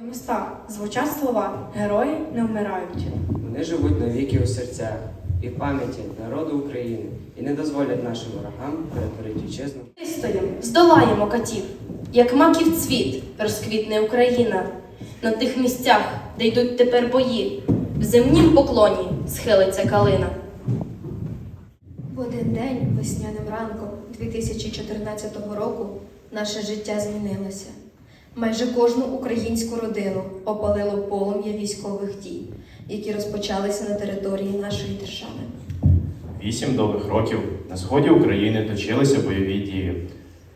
Міста звучать слова Герої не вмирають. Вони живуть навіки у серцях і в пам'яті народу України і не дозволять нашим ворогам перетворити вітчизну. Вистоїм, здолаємо катів, як маків цвіт розквітне Україна. На тих місцях, де йдуть тепер бої, в земнім поклоні схилиться калина. В один день, весняним ранком 2014 року, наше життя змінилося. Майже кожну українську родину опалило полум'я військових дій, які розпочалися на території нашої держави. Вісім довгих років на сході України точилися бойові дії.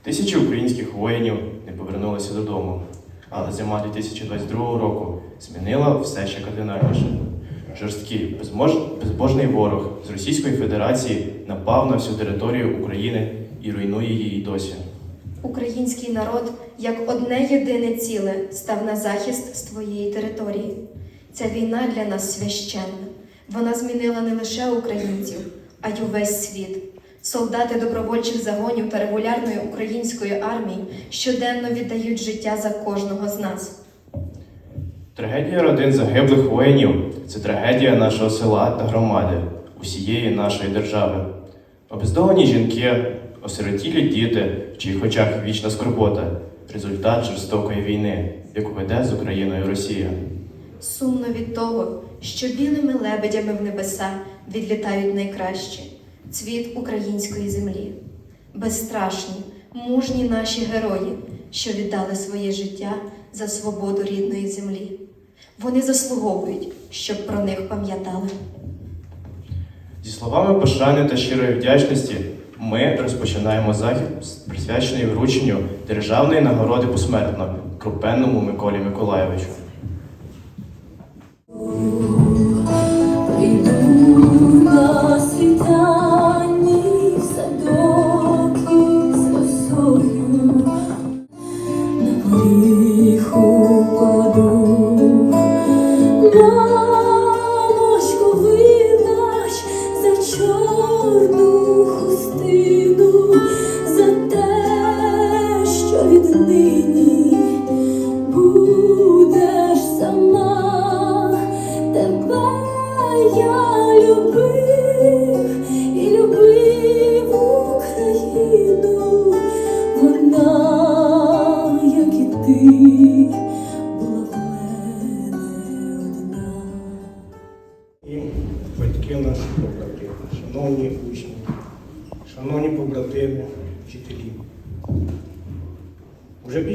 Тисячі українських воїнів не повернулися додому. Але зима 2022 року змінила все ще кардинальніше. Жорсткий, безбожний ворог з Російської Федерації напав на всю територію України і руйнує її досі. Український народ, як одне єдине ціле, став на захист своєї території. Ця війна для нас священна. Вона змінила не лише українців, а й увесь світ. Солдати добровольчих загонів та регулярної української армії щоденно віддають життя за кожного з нас. Трагедія родин загиблих воїнів це трагедія нашого села та громади, усієї нашої держави. Обездолені жінки, осиротілі діти, в чиїх очах вічна скорбота результат жорстокої війни, яку веде з Україною Росія. Сумно від того, що білими лебедями в небеса відлітають найкращі цвіт української землі. Безстрашні, мужні наші герої, що віддали своє життя за свободу рідної землі. Вони заслуговують, щоб про них пам'ятали. Зі словами пошани та щирої вдячності ми розпочинаємо захід, присвячений врученню державної нагороди посмертно Крупенному Миколі Миколайовичу.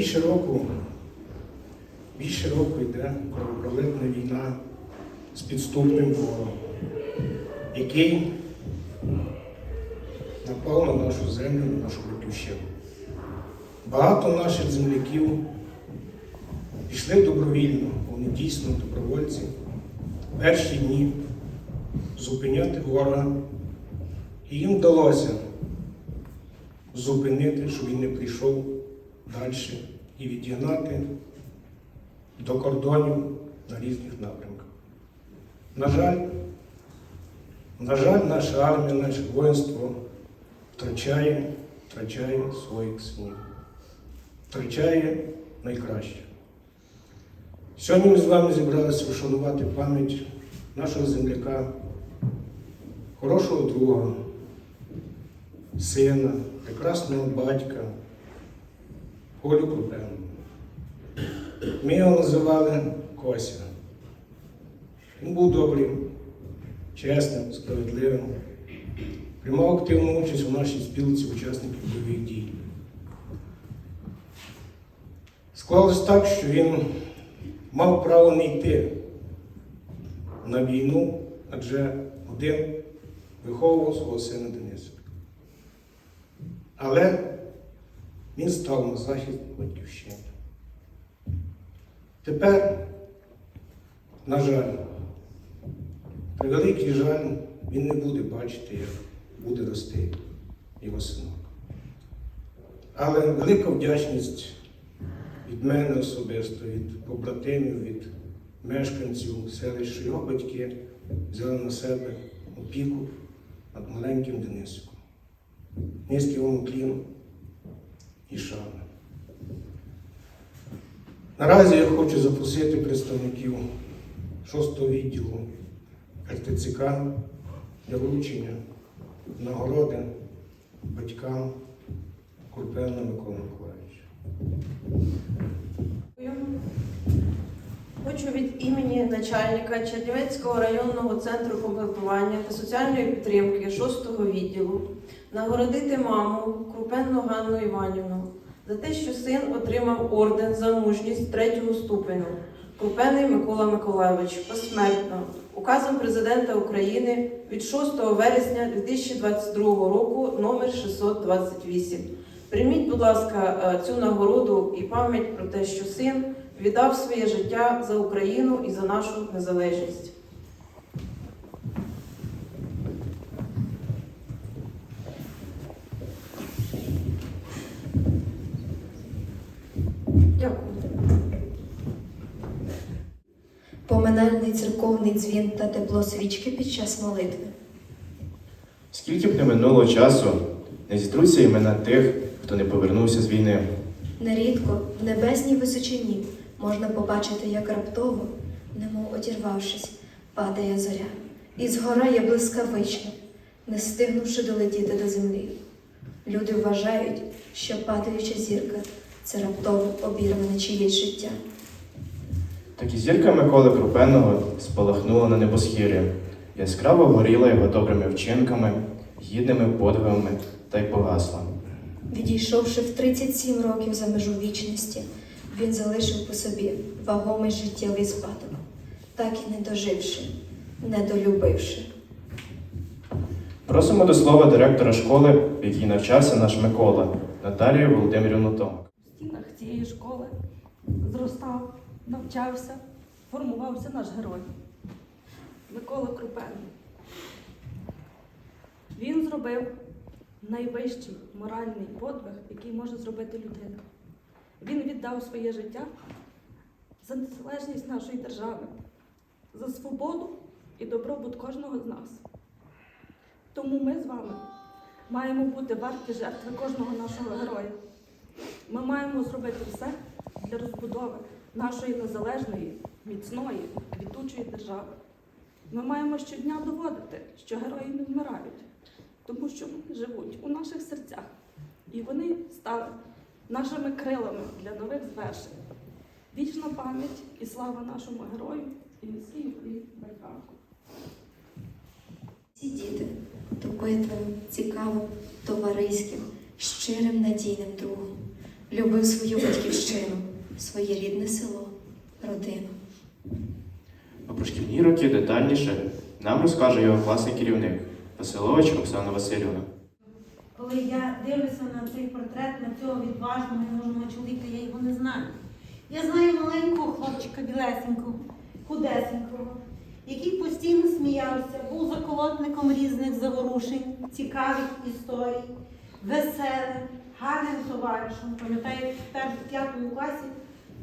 Більше року, більше року йде кровопролитна війна з підступним ворогом, який напав на нашу землю, на нашу батьківщину. Багато наших земляків пішли добровільно, вони дійсно добровольці перші дні зупиняти ворога. І їм вдалося зупинити, щоб він не прийшов далі і відігнати до кордонів на різних напрямках. На жаль, на жаль, наша армія, наше воїнство втрачає, втрачає своїх синів, втрачає найкраще. Сьогодні ми з вами зібралися вшанувати пам'ять нашого земляка, хорошого друга, сина, прекрасного батька, Колю Крупену. Ми його називали Кося. Він був добрим, чесним, справедливим, приймав активну участь у нашій спілці учасників бойових дій. Склалось так, що він мав право не йти на війну, адже один виховував свого сина Дениса. Але він став на захист батьківщини. Тепер, на жаль, при великий жаль, він не буде бачити, як буде рости його синок. Але велика вдячність від мене особисто, від побратимів, від мешканців селища, що його батьки взяли на себе опіку над маленьким Денисиком. Низький йому клін і шана. Наразі я хочу запросити представників 6 відділу РТЦК для вручення нагороди батькам Курпенна Микола Миколаївича. Хочу від імені начальника Чернівецького районного центру комплектування та соціальної підтримки 6-го відділу нагородити маму Крупенну Ганну Іванівну за те, що син отримав орден за мужність третього ступеню. Крупенний Микола Миколайович посмертно указом президента України від 6 вересня 2022 року номер 628. Прийміть, будь ласка, е, цю нагороду і пам'ять про те, що син віддав своє життя за Україну і за нашу незалежність. Дякую. Поминальний церковний дзвін та тепло свічки під час молитви. Скільки б не минуло часу, не зітруться імена тих, хто не повернувся з війни. Нерідко в небесній височині можна побачити, як раптово, немов одірвавшись, падає зоря, і згорає блискавично, не стигнувши долетіти до землі. Люди вважають, що падаюча зірка це раптово обірване чиєсь життя. Так і зірка Миколи Крупенного спалахнула на небосхірі, яскраво горіла його добрими вчинками, гідними подвигами та й погасла. Відійшовши в 37 років за межу вічності, він залишив по собі вагомий життєвий спадок, так і не доживши, не долюбивши. Просимо до слова директора школи, в якій навчався наш Микола, Наталію Володимирівну Томак. В стінах цієї школи зростав, навчався, формувався наш герой Микола Крупенний. Він зробив найвищий моральний подвиг, який може зробити людина. Він віддав своє життя за незалежність нашої держави, за свободу і добробут кожного з нас. Тому ми з вами маємо бути варті жертви кожного нашого героя. Ми маємо зробити все для розбудови нашої незалежної, міцної, квітучої держави. Ми маємо щодня доводити, що герої не вмирають, тому що вони живуть у наших серцях. І вони стали нашими крилами для нових звершень. Вічна пам'ять і слава нашому герою і низький уклін батькам. Ці діти допитливим, цікавим, товариським, щирим надійним другом. Любив свою батьківщину, своє рідне село, родину. А про шкільні роки детальніше нам розкаже його класний керівник Василович Оксана Васильівна. Коли я дивлюся на цей портрет, на цього відважного і мужного чоловіка, я його не знаю. Я знаю маленького хлопчика білесенького, худесенького, який постійно сміявся, був заколотником різних заворушень, цікавих історій, веселим, гарним товаришем. Пам'ятаю, в п'ятому класі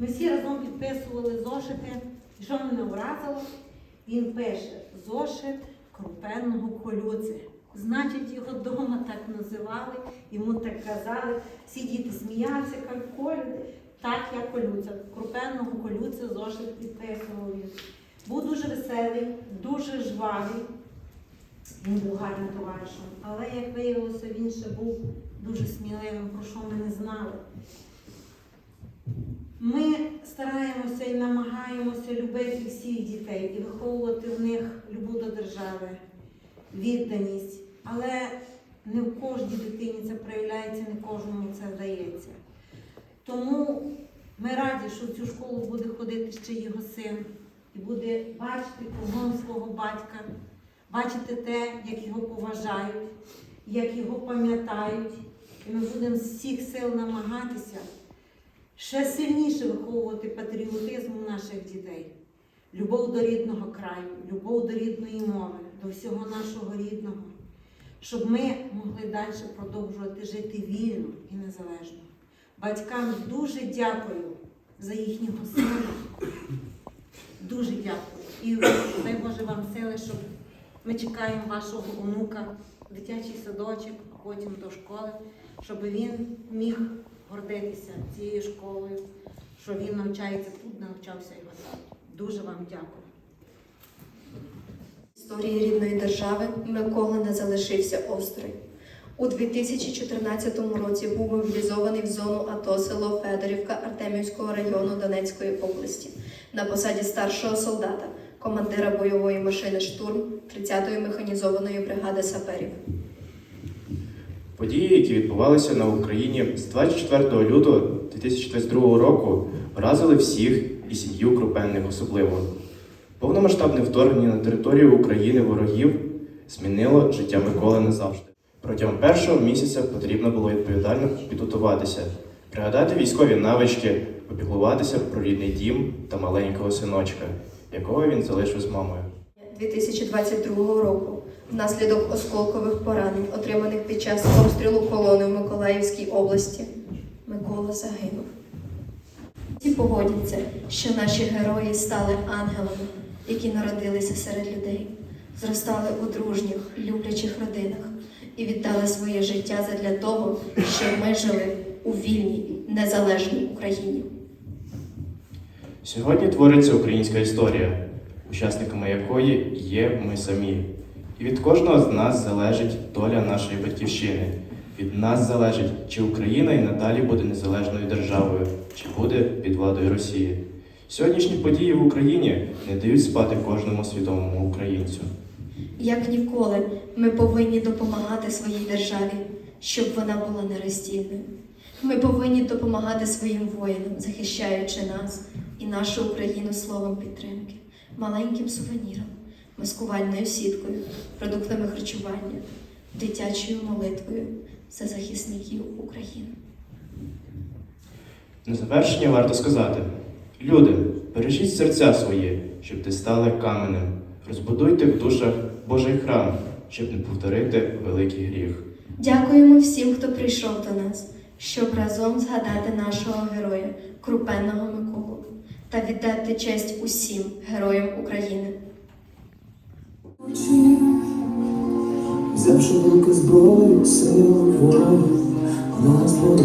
ми всі разом підписували зошити. І що мене вразило? Він пише зошит крупенного колюци. Значить, його вдома так називали, йому так казали. Всі діти сміялися, кажуть, Колю, так я колюця. Крупенного колюця зошит підписував. Був дуже веселий, дуже жвавий. Він був гарним товаришем. Але, як виявилося, він ще був дуже сміливим, про що ми не знали. Ми стараємося і намагаємося любити всіх дітей і виховувати в них любов до держави, відданість. Але не в кожній дитині це проявляється, не кожному це вдається. Тому ми раді, що в цю школу буде ходити ще його син і буде бачити кругом свого батька, бачити те, як його поважають, як його пам'ятають. І ми будемо з всіх сил намагатися ще сильніше виховувати патріотизм у наших дітей, любов до рідного краю, любов до рідної мови, до всього нашого рідного, щоб ми могли далі продовжувати жити вільно і незалежно. Батькам дуже дякую за їхнього сина. Дуже дякую. І дай Боже вам сили, щоб ми чекаємо вашого онука, дитячий садочок, а потім до школи, щоб він міг гордитися цією школою, що він навчається тут, навчався його тато. Дуже вам дякую. історії рідної держави Микола не залишився осторонь. У 2014 році був мобілізований в зону АТО село Федорівка Артемівського району Донецької області на посаді старшого солдата, командира бойової машини Штурм 30-ї механізованої бригади саперів. Події, які відбувалися на Україні з 24 лютого 2022 року, вразили всіх і сім'ю Крупенних особливо. Повномасштабне вторгнення на територію України ворогів змінило життя Миколи назавжди. Протягом першого місяця потрібно було відповідально підготуватися, пригадати військові навички, попіклуватися про рідний дім та маленького синочка, якого він залишив з мамою. 2022 року внаслідок осколкових поранень, отриманих під час обстрілу колони в Миколаївській області, Микола загинув. Всі погодяться, що наші герої стали ангелами, які народилися серед людей, зростали у дружніх, люблячих родинах і віддали своє життя задля того, щоб ми жили у вільній, незалежній Україні. Сьогодні твориться українська історія, учасниками якої є ми самі. І від кожного з нас залежить доля нашої батьківщини. Від нас залежить, чи Україна і надалі буде незалежною державою, чи буде під владою Росії. Сьогоднішні події в Україні не дають спати кожному свідомому українцю. Як ніколи, ми повинні допомагати своїй державі, щоб вона була нероздільною. Ми повинні допомагати своїм воїнам, захищаючи нас і нашу Україну словом підтримки, маленьким сувеніром, маскувальною сіткою, продуктами харчування, дитячою молитвою за захисників України. На завершення варто сказати: люди, бережіть серця свої, щоб ти стали каменем. Розбудуйте в душах Божий храм, щоб не повторити великий гріх. Дякуємо всім, хто прийшов до нас, щоб разом згадати нашого героя, крупенного Миколу, та віддати честь усім героям України. Взявши руки зброю, силу волю, нас буде